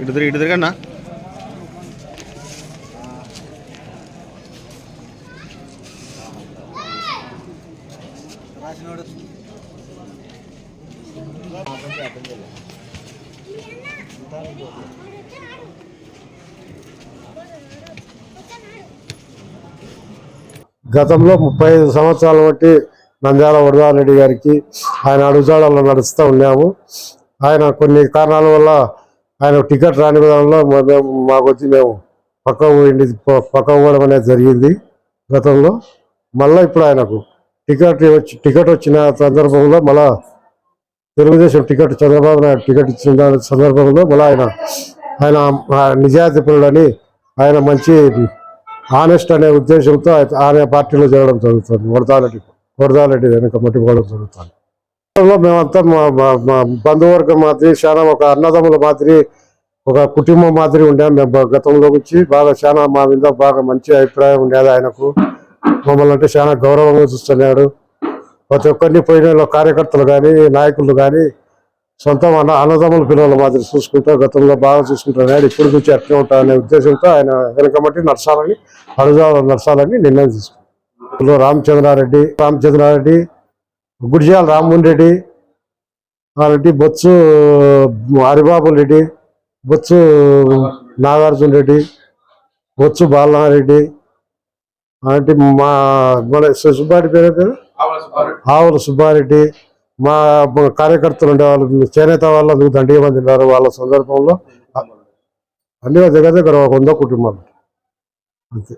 ఇటు ఇటు తిరగన్నా? గతంలో ముప్పై ఐదు సంవత్సరాల బట్టి నంద్యాల వరదారెడ్డి గారికి ఆయన అడుగుజాడల్లో నడుస్తూ ఉన్నాము. ఆయన కొన్ని కారణాల వల్ల ఆయన టికెట్ రాని విధానంలో మేము మాకు వచ్చి మేము పక్క పోయింది. పక్క పోవడం అనేది జరిగింది గతంలో. మళ్ళీ ఇప్పుడు ఆయనకు టికెట్ వచ్చి టికెట్ వచ్చిన సందర్భంలో మళ్ళా తెలుగుదేశం టికెట్ చంద్రబాబు నాయుడు టికెట్ ఇచ్చిన సందర్భంలో మళ్ళీ ఆయన ఆయన నిజాయితీ పరుడని ఆయన మంచి ఆనెస్ట్ అనే ఉద్దేశంతో ఆయన- పార్టీలో చేరడం జరుగుతుంది. వరదారెడ్డి వరదారెడ్డి వెనక మట్టిపోవడం జరుగుతుంది. మేమంతా మా మా- మా బంధువర్గం మాదిరి చాలా ఒక అన్నదమ్ముల మాదిరి ఒక కుటుంబం మాదిరి ఉండేది మేము గతంలో నుంచి. బాగా చాలా మా మీద బాగా మంచి అభిప్రాయం ఉండేది ఆయనకు. మమ్మల్ని అంటే చాలా గౌరవంగా చూస్తున్నాడు. ప్రతి ఒక్కరిని పోయిన కార్యకర్తలు కానీ నాయకులు కానీ సొంత అన్న అన్నదమ్ముల పిల్లల మాదిరి చూసుకుంటూ గతంలో బాగా చూసుకుంటున్నాడు. ఇప్పుడు నుంచి అట్లే ఉంటారనే ఉద్దేశంతో ఆయన వెనుకబట్టి నడచాలని అడుగుదాలు నడచాలని నిర్ణయం తీసుకున్నారు రామచంద్రారెడ్డి రామచంద్రారెడ్డి గుడిజాల రామ్మోహన్ రెడ్డి రెడ్డి బొత్సు హరిబాబు రెడ్డి బొత్సు నాగార్జున రెడ్డి బొత్సు బాలనారెడ్డి అంటే మా మన సుబ్బారెడ్డి పేరు పేరు? ఆవుల సుబ్బారెడ్డి. మా కార్యకర్తలు ఉండేవాళ్ళు చేనేత వాళ్ళు దండిగా మంది ఉన్నారు వాళ్ళ సందర్భంలో. అన్ని దగ్గర దగ్గర ఒక వంద కుటుంబాలు. అంతే.